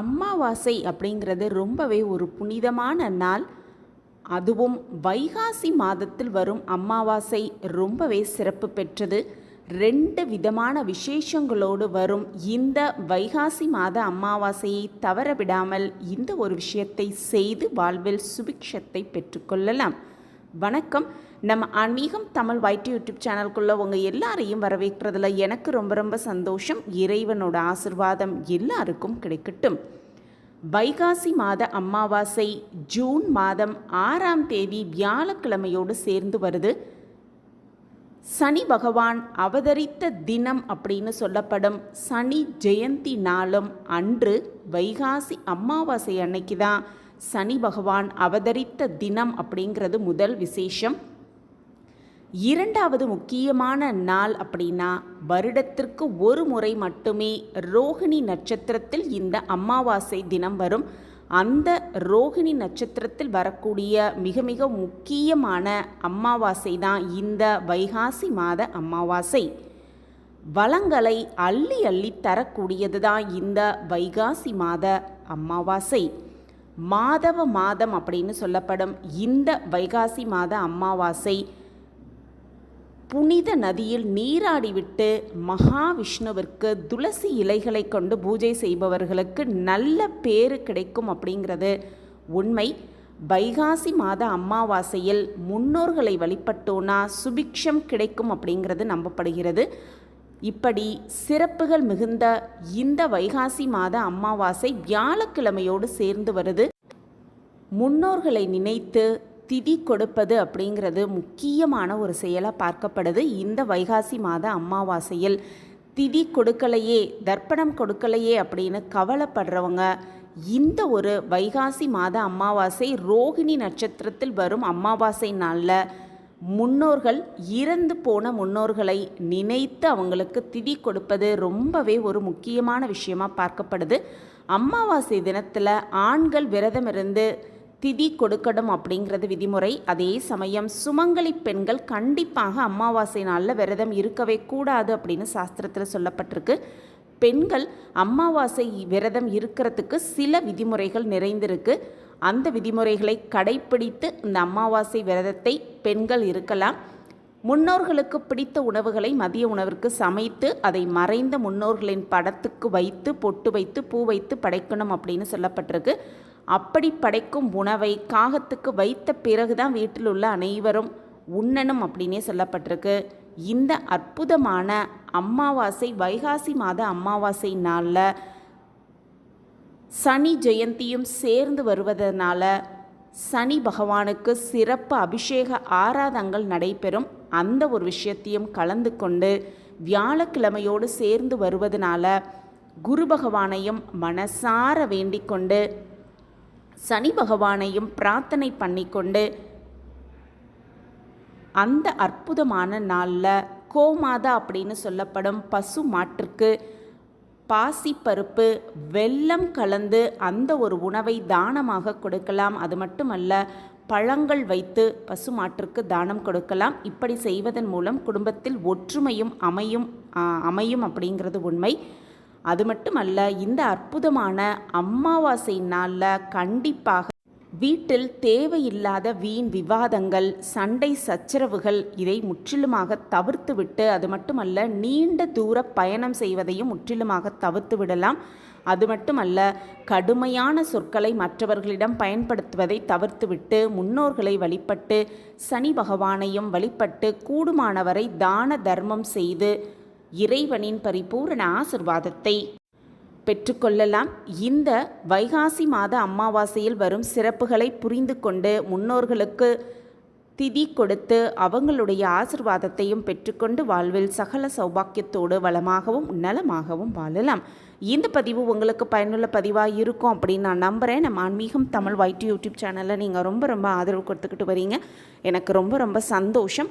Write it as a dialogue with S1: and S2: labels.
S1: அமாவாசை அப்படிங்கிறது ரொம்பவே ஒரு புனிதமான நாள். அதுவும் வைகாசி மாதத்தில் வரும் அமாவாசை ரொம்பவே சிறப்பு பெற்றது. ரெண்டு விதமான விசேஷங்களோடு வரும் இந்த வைகாசி மாத அமாவாசையை தவற விடாமல் இந்த ஒரு விஷயத்தை செய்து வாழ்வில் சுபிக்ஷத்தை பெற்றுக்கொள்ளலாம் வணக்கம். நம்ம ஆன்மீகம் தமிழ் வைட் யூடியூப் சேனல்குள்ளே உங்கள் எல்லாரையும் வரவேற்கிறதுல எனக்கு ரொம்ப ரொம்ப சந்தோஷம். இறைவனோட ஆசிர்வாதம் எல்லாருக்கும் கிடைக்கட்டும். வைகாசி மாத அமாவாசை ஜூன் மாதம் ஆறாம் தேதி வியாழக்கிழமையோடு சேர்ந்து வருது. சனி பகவான் அவதரித்த தினம் அப்படின்னு சொல்லப்படும். சனி ஜெயந்தி நாளும் அன்று வைகாசி அமாவாசை அன்னைக்கு தான் சனி பகவான் அவதரித்த தினம் அப்படிங்கிறது முதல் விசேஷம். இரண்டாவது முக்கியமான நாள் அப்படின்னா வருடத்திற்கு ஒரு முறை மட்டுமே ரோகிணி நட்சத்திரத்தில் இந்த அமாவாசை தினம் வரும். அந்த ரோகிணி நட்சத்திரத்தில் வரக்கூடிய மிக மிக முக்கியமான அமாவாசை தான் இந்த வைகாசி மாத அமாவாசை. வளங்களை அள்ளி அள்ளி தரக்கூடியது தான் இந்த வைகாசி மாத அமாவாசை. மாதவ மாதம் அப்படின்னு சொல்லப்படும் இந்த வைகாசி மாத அமாவாசை புனித நதியில் நீராடிவிட்டு மகாவிஷ்ணுவிற்கு துளசி இலைகளை கொண்டு பூஜை செய்பவர்களுக்கு நல்ல பேறு கிடைக்கும் அப்படிங்கிறது உண்மை. வைகாசி மாத அமாவாசையில் முன்னோர்களை வழிபட்டோனா சுபிக்ஷம் கிடைக்கும் அப்படிங்கிறது நம்பப்படுகிறது. இப்படி சிறப்புகள் மிகுந்த இந்த வைகாசி மாத அமாவாசை வியாழக்கிழமையோடு சேர்ந்து வருது. முன்னோர்களை நினைத்து திதி கொடுப்பது அப்படிங்கிறது முக்கியமான ஒரு செயலாக பார்க்கப்படுது இந்த வைகாசி மாத அமாவாசையில். திதி கொடுக்கலையே தர்ப்பணம் கொடுக்கலையே அப்படின்னு கவலைப்படுறவங்க இந்த ஒரு வைகாசி மாத அமாவாசை ரோகிணி நட்சத்திரத்தில் வரும் அமாவாசை நாளில் முன்னோர்கள் இறந்து போன முன்னோர்களை நினைத்து அவங்களுக்கு திதி கொடுப்பது ரொம்பவே ஒரு முக்கியமான விஷயமா பார்க்கப்படுது. அமாவாசை தினத்தில் ஆண்கள் விரதம் இருந்து திதி கொடுக்கணும் அப்படிங்கிறது விதிமுறை. அதே சமயம் சுமங்கலி பெண்கள் கண்டிப்பாக அமாவாசை நாளில் விரதம் இருக்கவே கூடாது அப்படின்னு சாஸ்திரத்தில் சொல்லப்பட்டிருக்கு. பெண்கள் அமாவாசை விரதம் இருக்கிறதுக்கு சில விதிமுறைகள் நிறைந்திருக்கு. அந்த விதிமுறைகளை கடைப்பிடித்து இந்த அமாவாசை விரதத்தை பெண்கள் இருக்கலாம். முன்னோர்களுக்கு பிடித்த உணவுகளை மதிய உணவிற்கு சமைத்து அதை மறைந்த முன்னோர்களின் படத்துக்கு வைத்து பொட்டு வைத்து பூ வைத்து படைக்கணும் அப்படின்னு சொல்லப்பட்டிருக்கு. அப்படி படைக்கும் உணவை காகத்துக்கு வைத்த பிறகுதான் வீட்டில் உள்ள அனைவரும் உண்ணணும் அப்படின்னே சொல்லப்பட்டிருக்கு. இந்த அற்புதமான அமாவாசை வைகாசி மாத அமாவாசை நாளில் சனி ஜெயந்தியும் சேர்ந்து வருவதனால சனி பகவானுக்கு சிறப்பு அபிஷேக ஆராதங்கள் நடைபெறும். அந்த ஒரு விஷயத்தையும் கலந்து கொண்டு வியாழக்கிழமையோடு சேர்ந்து வருவதனால குரு பகவானையும் மனசார வேண்டிக் கொண்டு சனி பகவானையும் பிரார்த்தனை பண்ணிக்கொண்டு அந்த அற்புதமான நாளில் கோமாதா அப்படின்னு சொல்லப்படும் பசு மாட்டிற்கு பாசிப்பருப்பு வெல்லம் கலந்து அந்த ஒரு உணவை தானமாக கொடுக்கலாம். அது மட்டுமல்ல பழங்கள் வைத்து பசுமாற்றுக்கு தானம் கொடுக்கலாம். இப்படி செய்வதன் மூலம் குடும்பத்தில் ஒற்றுமையும் அமையும் அமையும் அப்படிங்கிறது உண்மை. அது மட்டுமல்ல இந்த அற்புதமான அமாவாசை நாளில் கண்டிப்பாக வீட்டில் தேவையில்லாத வீண் விவாதங்கள் சண்டை சச்சரவுகள் இதை முற்றிலுமாக தவிர்த்துவிட்டு அது மட்டுமல்ல நீண்ட தூர பயணம் செய்வதையும் முற்றிலுமாக தவிர்த்து விடலாம். அது மட்டுமல்ல கடுமையான சொற்களை மற்றவர்களிடம் பயன்படுத்துவதை தவிர்த்துவிட்டு முன்னோர்களை வழிபட்டு சனி பகவானையும் வழிபட்டு கூடுமானவரை தான தர்மம் செய்து இறைவனின் பரிபூரண ஆசிர்வாதத்தை பெற்றுக்கொள்ளலாம். இந்த வைகாசி மாத அமாவாசையில் வரும் சிறப்புகளை புரிந்து கொண்டு முன்னோர்களுக்கு திதி கொடுத்து அவங்களுடைய ஆசிர்வாதத்தையும் பெற்றுக்கொண்டு வாழ்வில் சகல சௌபாக்கியத்தோடு வளமாகவும் நலமாகவும் வாழலாம். இந்த பதிவு உங்களுக்கு பயனுள்ள பதிவாக இருக்கும் அப்படின்னு நான் நம்புகிறேன் நம்ம ஆன்மீகம் தமிழ் வைட் யூடியூப் சேனலில் நீங்கள் ரொம்ப ரொம்ப ஆதரவு கொடுத்துக்கிட்டு வரீங்க. எனக்கு ரொம்ப ரொம்ப சந்தோஷம்.